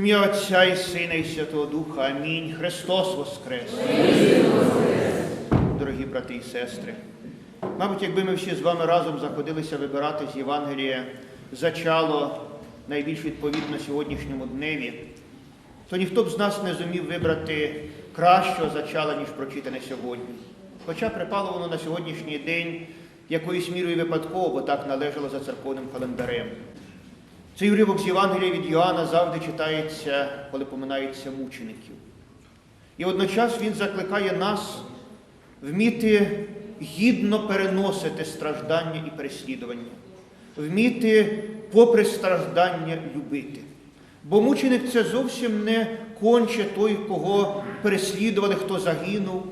Ім'я Отця і Сина і Святого Духа. Амінь. Христос Воскрес. Дорогі брати і сестри. Мабуть, якби ми всі з вами разом заходилися вибирати з Євангелія зачало найбільш відповідно сьогоднішньому дневі, то ніхто б з нас не зумів вибрати кращого зачала, ніж прочитане сьогодні. Хоча припало воно на сьогоднішній день якоюсь мірою випадково, бо так належало за церковним календарем. Цей уривок з Євангелія від Йоанна завжди читається, коли поминаються мучеників. І водночас він закликає нас вміти гідно переносити страждання і переслідування, вміти, попри страждання, любити. Бо мученик це зовсім не конче той, кого переслідували, хто загинув.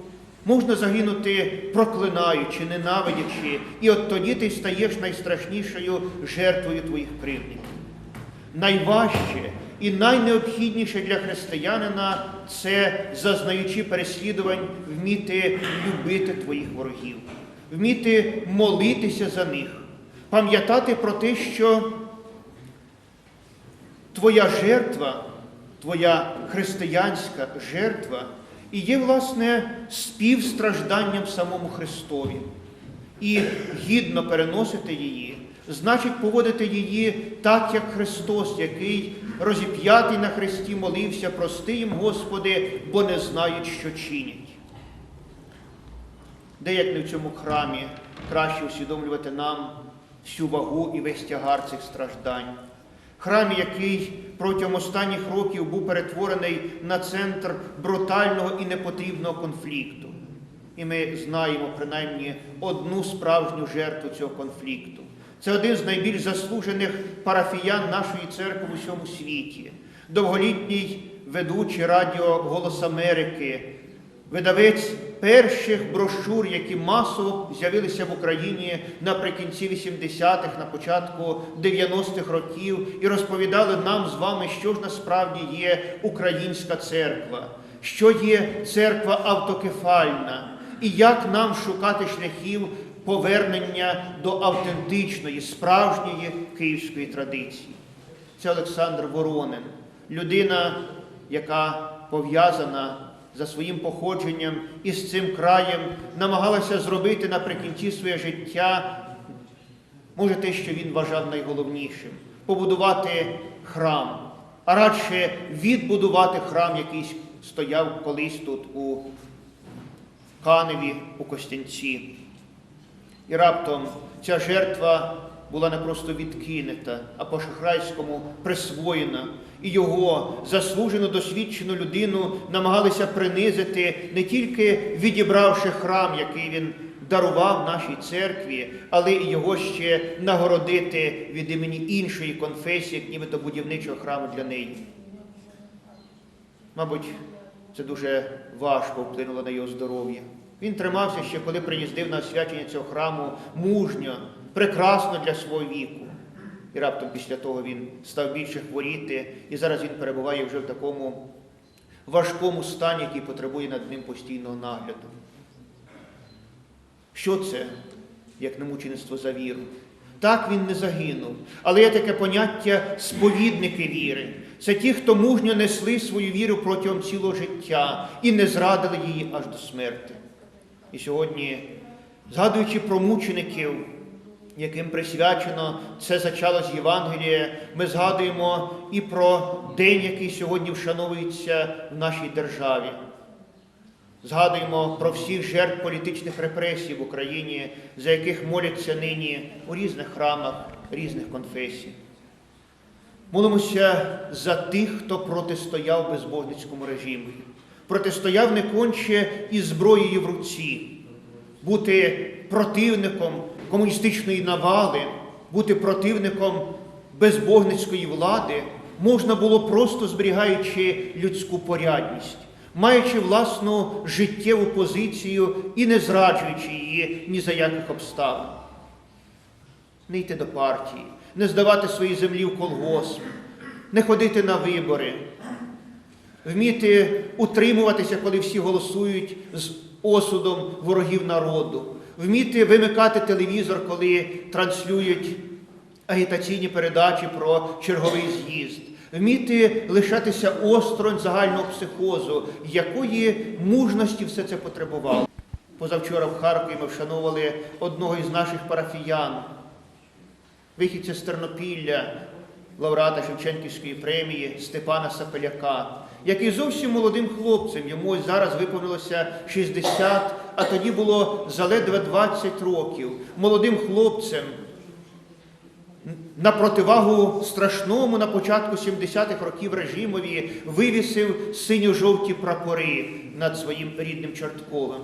Можна загинути, проклинаючи, ненавидячи, і от тоді ти стаєш найстрашнішою жертвою твоїх кривдників. Найважче і найнеобхідніше для християнина це, зазнаючи переслідувань, вміти любити твоїх ворогів, вміти молитися за них, пам'ятати про те, що твоя жертва, твоя християнська жертва і є, власне, співстражданням самому Христові. І гідно переносити її, значить поводити її так, як Христос, який розіп'ятий на Христі молився, прости їм, Господи, бо не знають, що чинять. Де не в цьому храмі краще усвідомлювати нам всю вагу і весь тягар цих страждань. Храм, який протягом останніх років був перетворений на центр брутального і непотрібного конфлікту. І ми знаємо принаймні одну справжню жертву цього конфлікту. Це один з найбільш заслужених парафіян нашої церкви в усьому світі, довголітній ведучий радіо Голос Америки, видавець перших брошур, які масово з'явилися в Україні наприкінці 80-х, на початку 90-х років, і розповідали нам з вами, що ж насправді є українська церква, що є церква автокефальна, і як нам шукати шляхів повернення до автентичної, справжньої київської традиції. Це Олександр Воронин, людина, яка пов'язана за своїм походженням із цим краєм, намагалася зробити наприкінці своє життя, може, те, що він вважав найголовнішим побудувати храм, а радше відбудувати храм, який стояв колись тут у Каневі, у Костянці. І раптом ця жертва була не просто відкинута, а по шахрайському присвоєна. І його заслужену досвідчену людину намагалися принизити, не тільки відібравши храм, який він дарував нашій церкві, але і його ще нагородити від імені іншої конфесії, як нібито будівничого храму для неї. Мабуть, це дуже важко вплинуло на його здоров'я. Він тримався ще, коли приїздив на освячення цього храму мужньо, прекрасно для свого віку. І раптом після того він став більше хворіти, і зараз він перебуває вже в такому важкому стані, який потребує над ним постійного нагляду. Що це, як не мучеництво за віру? Так він не загинув. Але є таке поняття сповідники віри. Це ті, хто мужньо несли свою віру протягом цілого життя і не зрадили її аж до смерти. І сьогодні, згадуючи про мучеників, яким присвячено це зачало з Євангелія, ми згадуємо і про день, який сьогодні вшановується в нашій державі. Згадуємо про всіх жертв політичних репресій в Україні, за яких моляться нині у різних храмах різних конфесій. Молимося за тих, хто протистояв безбожницькому режиму, протистояв не конче із зброєю в руці, бути противником комуністичної навали, бути противником безбожницької влади можна було просто зберігаючи людську порядність, маючи власну життєву позицію і не зраджуючи її ні за яких обставин. Не йти до партії, не здавати свої землі в колгосп, не ходити на вибори, вміти утримуватися, коли всі голосують з осудом ворогів народу, вміти вимикати телевізор, коли транслюють агітаційні передачі про черговий з'їзд, вміти лишатися осторонь загального психозу, якої мужності все це потребувало. Позавчора в Харкові ми вшановували одного із наших парафіян, вихідця з Тернопілля, лауреата Шевченківської премії Степана Сапеляка, який зовсім молодим хлопцем, йому ось зараз виповнилося 60, а тоді було заледве 20 років. Молодим хлопцем на противагу страшному на початку 70-х років режимові вивісив синьо-жовті прапори над своїм рідним Чортковим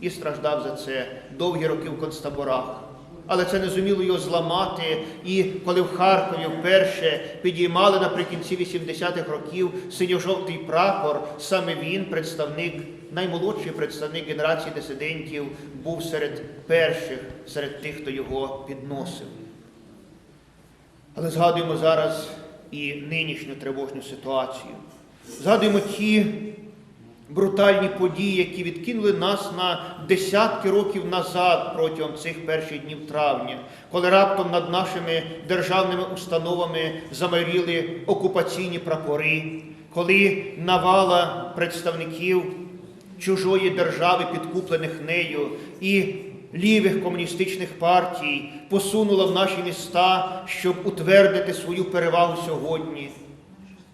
і страждав за це довгі роки в концтаборах. Але це не зуміло його зламати. І коли в Харкові вперше підіймали наприкінці 80-х років синьо-жовтий прапор, саме він, представник, наймолодший представник генерації дисидентів, був серед перших, серед тих, хто його підносив. Але згадуємо зараз і нинішню тривожну ситуацію. Згадуємо ті брутальні події, які відкинули нас на десятки років назад протягом цих перших днів травня, коли раптом над нашими державними установами замайоріли окупаційні прапори, коли навала представників чужої держави, підкуплених нею, і лівих комуністичних партій посунула в наші міста, щоб утвердити свою перевагу сьогодні.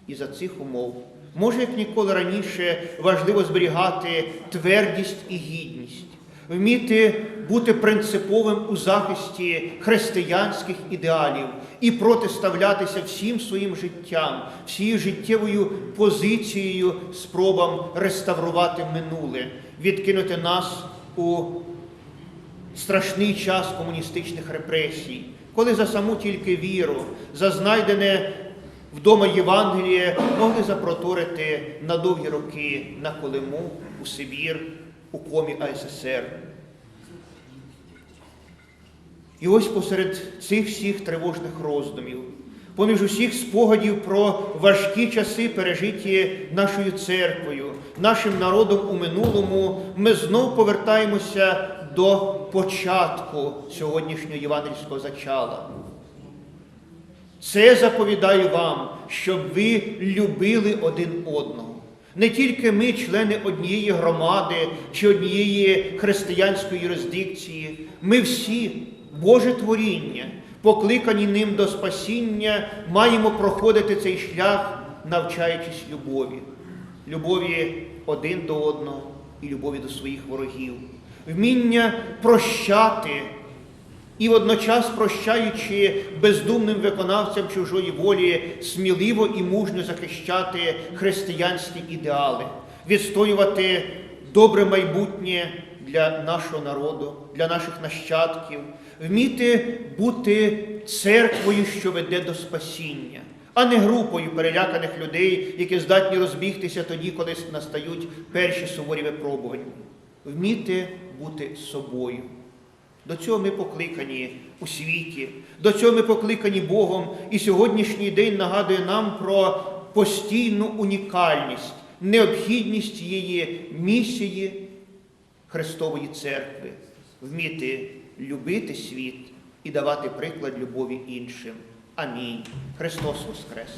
І за цих умов, може, як ніколи раніше, важливо зберігати твердість і гідність, вміти бути принциповим у захисті християнських ідеалів і протиставлятися всім своїм життям, всією життєвою позицією, спробам реставрувати минуле, відкинути нас у страшний час комуністичних репресій, коли за саму тільки віру, за знайдене вдома Євангеліє могли запроторити на довгі роки на Колиму, у Сибір, у комі АССР. І ось посеред цих всіх тривожних роздумів, поміж усіх спогадів про важкі часи, пережиті нашою церквою, нашим народом у минулому, ми знов повертаємося до початку сьогоднішнього євангельського зачала. Це заповідаю вам, щоб ви любили один одного. Не тільки ми, члени однієї громади чи однієї християнської юрисдикції, ми всі, Боже творіння, покликані ним до спасіння, маємо проходити цей шлях, навчаючись любові, любові один до одного і любові до своїх ворогів, вміння прощати і водночас прощаючи бездумним виконавцям чужої волі, сміливо і мужньо захищати християнські ідеали, відстоювати добре майбутнє для нашого народу, для наших нащадків, вміти бути церквою, що веде до спасіння, а не групою переляканих людей, які здатні розбігтися тоді, коли настають перші суворі випробування. Вміти бути собою. До цього ми покликані у світі, до цього ми покликані Богом, і сьогоднішній день нагадує нам про постійну унікальність, необхідність цієї місії Христової церкви, вміти любити світ і давати приклад любові іншим. Амінь. Христос Воскрес!